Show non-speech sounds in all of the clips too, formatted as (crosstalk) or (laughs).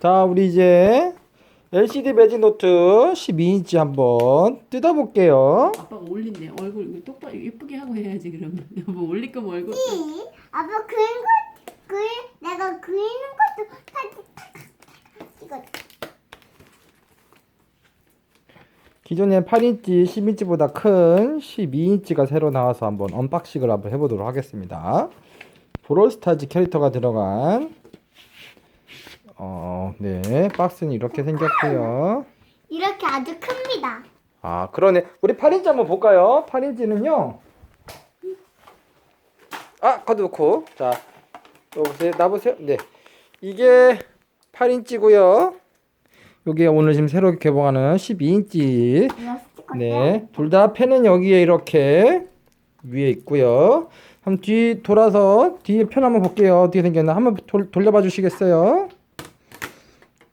자, 우리 이제 LCD 매직 노트 12인치 한번 뜯어볼게요. 아빠가 올린대. 얼굴 이거 똑바로 예쁘게 하고 해야지 그러면. 여보 (laughs) 올릴 거면 얼굴. 또- 이 아빠 그린 거 그린 내가 그리는 것도 사진 찍어. 기존에 8인치, 10인치보다 큰 12인치가 새로 나와서 한번 언박싱을 한번 해보도록 하겠습니다. 브롤스타즈 캐릭터가 들어간 어, 네, 박스는 이렇게 생겼고요. 이렇게 아주 큽니다. 아, 그러네. 우리 8인치 한번 볼까요? 8인치는요. 아, 카드 놓고. 자, 여보세요. 나보세요. 네. 이게 8인치고요. 요게 오늘 지금 새로 개봉하는 12인치. 이거 스티커. 네. 둘 다 펜은 여기에 이렇게 위에 있고요. 한번 뒤 돌아서 뒤에 편 한번 볼게요. 어떻게 생겼나 한번 돌, 돌려봐 주시겠어요?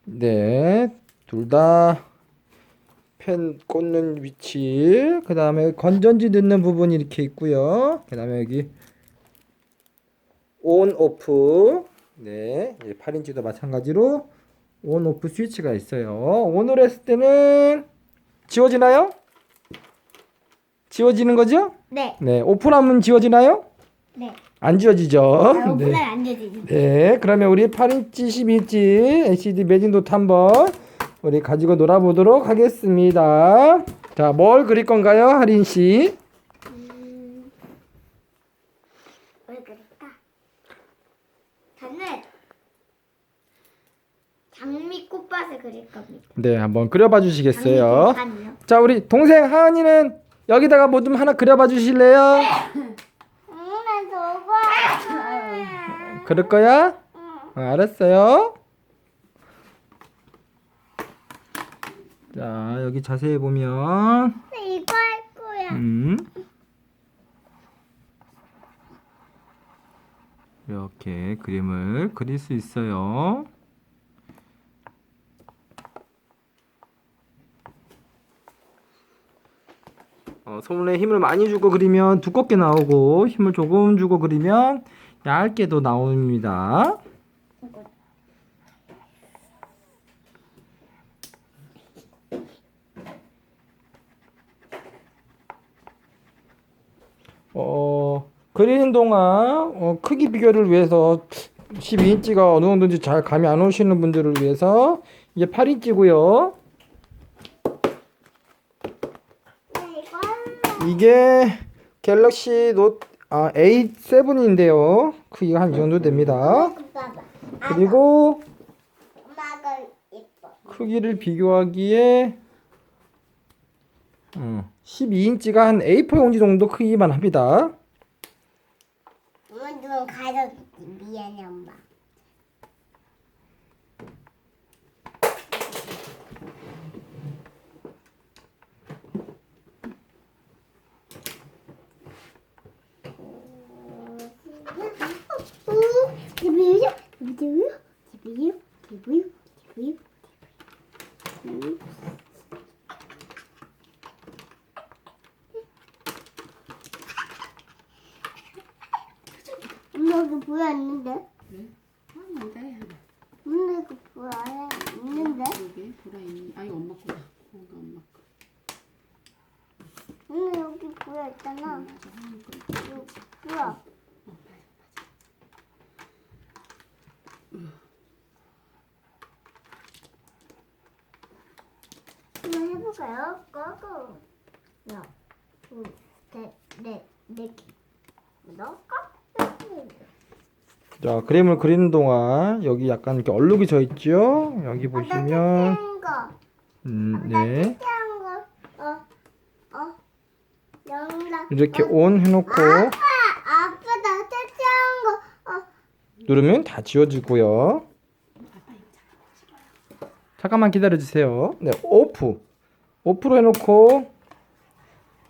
네. 둘 다 펜 꽂는 위치, 그 다음에 건전지 넣는 부분이 이렇게 있고요. 그 다음에 여기 온, 오프. 네. 이제 8인치도 마찬가지로 온, 오프 스위치가 있어요. 온을 했을 때는 지워지나요? 지워지는 거죠? 네. 네. 오프하면 지워지나요? 네. 안 지워지죠? 아, 오픈을 (laughs) 네. 안 되지. 네. 그러면 우리 8인치, 12인치 LCD 매진도트 한번 우리 가지고 놀아보도록 하겠습니다. 자, 뭘 그릴 건가요, 하린 씨? 음, 뭘 그릴까? 저는 장미 꽃밭을 그릴 겁니다. 네, 한번 그려봐 주시겠어요? 장미 자, 우리 동생 하은이는 여기다가 뭐 좀 하나 그려봐 주실래요? (laughs) 음, 난 저거. 그럴 거야? 응. 어, 알았어요. 자, 여기 자세히 보면, 나 이거 할 거야. 음. 이렇게 그림을 그릴 수 있어요. 어, 손에 힘을 많이 주고 그리면 두껍게 나오고 힘을 조금 주고 그리면 얇게도 나옵니다. 어, 그리는 동안 어, 크기 비교를 위해서 12인치가 어느 정도인지 잘 감이 안 오시는 분들을 위해서 이게 8인치고요. 나 이거 할래. 이게 갤럭시 노트 아, A7인데요. 크기가 한 이 정도 됩니다. 그리고. 크기를 비교하기에 음, 12인치가 한 A4 용지 정도 크기만 합니다. 엄마 좀 가져줄게. 미안해 엄마. 기부요? 기부요? 기부요? 기부요? 기부요? 기부요? 엄마 이거 보여 있는데? 아, 네. 엄마 이거 보여 있는데? 여기 보라 있는. 아 이거 엄마 거다. 뭔가 엄마 거. 엄마 여기 보여 있잖아. 맞아. 하는 거. 이거 보여. 한번 해볼까요? 꺼고. 하나, 둘, 셋, 넷, 네 개. 넣을까? 자, 그림을 그리는 동안 여기 약간 이렇게 얼룩이 져 있죠? 여기 보시면 보시면. 거. 음, 네. 네. 특이한 거. 어, 어. 이렇게 어. 온 해놓고 아빠, 아빠 나 특이한 거. 어. 누르면 다 지워지고요. 잠깐만 기다려 주세요. 네, 오프. 오프로 해놓고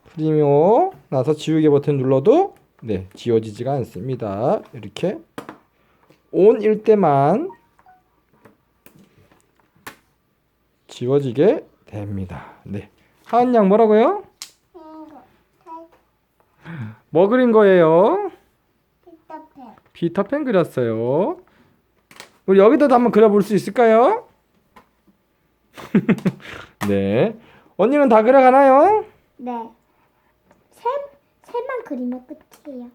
프리미어 나서 지우개 버튼 눌러도 네 지워지지가 않습니다. 이렇게 온일 때만 지워지게 됩니다. 네. 하은 양 뭐라고요? 뭐 그린 거예요? 피터팬. 피터팬 그렸어요. 우리 여기다도 한번 그려볼 수 있을까요? (laughs) 네. 언니는 다 그려가나요? 네. 새, 새만 그리면 끝이에요.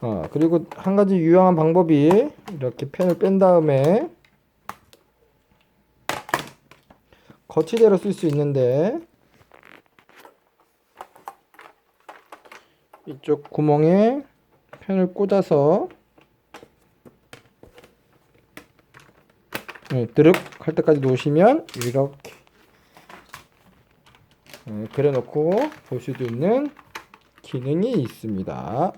어, 그리고 한 가지 유용한 방법이 이렇게 펜을 뺀 다음에 거치대로 쓸 수 있는데 이쪽 구멍에 펜을 꽂아서 네, 드륵 할 때까지 놓으시면 이렇게 네, 그려놓고 볼 수도 있는 기능이 있습니다.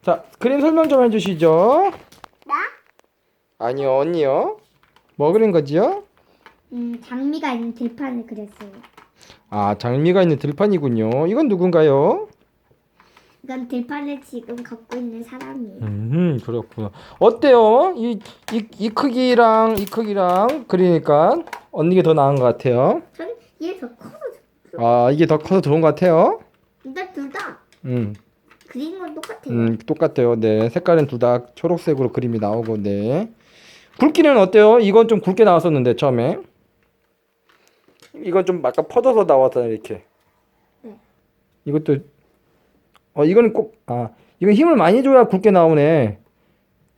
자, 그림 설명 좀 해주시죠. 나? 아니요, 언니요. 뭐 그린 거지요? 음, 장미가 있는 들판을 그렸어요. 아, 장미가 있는 들판이군요. 이건 누군가요? 이건 들판을 지금 걷고 있는 사람이에요. 음, 그렇구나. 어때요? 이, 이, 이 크기랑 이 크기랑 그리니까 언니가 더 나은 것 같아요. 저는 얘더 커서 아, 이게 더 커서 좋은 것 같아요. 근데 둘다 음, 그린 건 똑같아요. 음, 똑같아요. 네, 색깔은 둘 다 초록색으로 그림이 나오고, 네. 굵기는 어때요? 이건 좀 굵게 나왔었는데 처음에. 이건 좀 아까 퍼져서 나왔잖아요, 이렇게. 네. 이것도 어 이거는 꼭 아 이건 힘을 많이 줘야 굵게 나오네.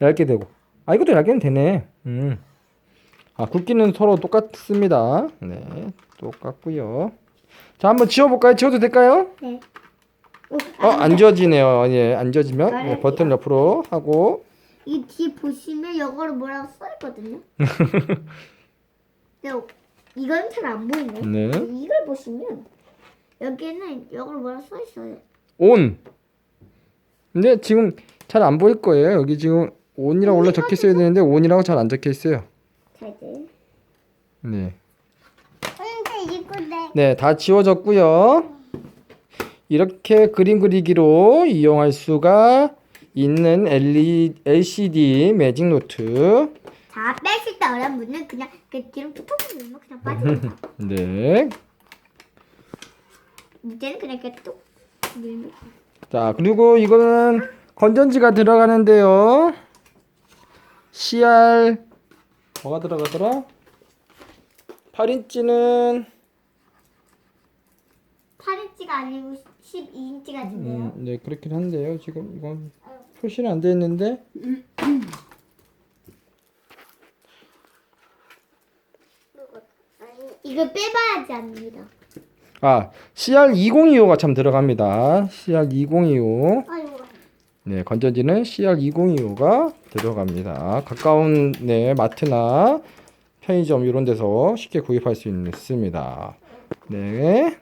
얇게 되고. 아 이것도 얇게는 되네. 음. 아 굵기는 서로 똑같습니다. 네, 똑같고요. 자, 한번 지워볼까요? 지워도 될까요? 네. 오, 어, 안 지워지네요. 예, 안 지워지면 네, 버튼 옆으로 하고 이 뒤에 보시면 이거를 뭐라고 써있거든요. 근데 (laughs) 이건 잘 안 보이네. 네. 이걸 보시면 여기는 이걸 뭐라고 써있어요. 온. 근데 지금 잘 안 보일 거예요. 여기 지금 온이라고 올라 적혀 있어야 되는데 온이라고 잘 안 적혀 있어요. 네. 네, 다 지워졌고요. 이렇게 그림 그리기로 이용할 수가 있는 LCD 매직 노트. 자 빼실 때 어려운 분은 그냥 그 뒤로 툭툭 누르면 그냥 빠집니다. (laughs) 네. 이제는 그냥 이렇게 뚝. 자, 그리고 이거는 건전지가 들어가는데요. CR 뭐가 들어가더라? 8인치는 8인치가 아니고 12인치 같은데요. 음, 네, 그렇긴 한데요. 지금 이건 표시는 안 돼 있는데. 이거 빼봐야지 압니다. 아, CR2025가 참 들어갑니다. CR2025. 아이고. 네, 건전지는 CR2025가 들어갑니다. 가까운 네, 마트나 편의점 이런 데서 쉽게 구입할 수 있습니다. 네.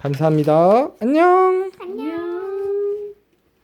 감사합니다. 안녕.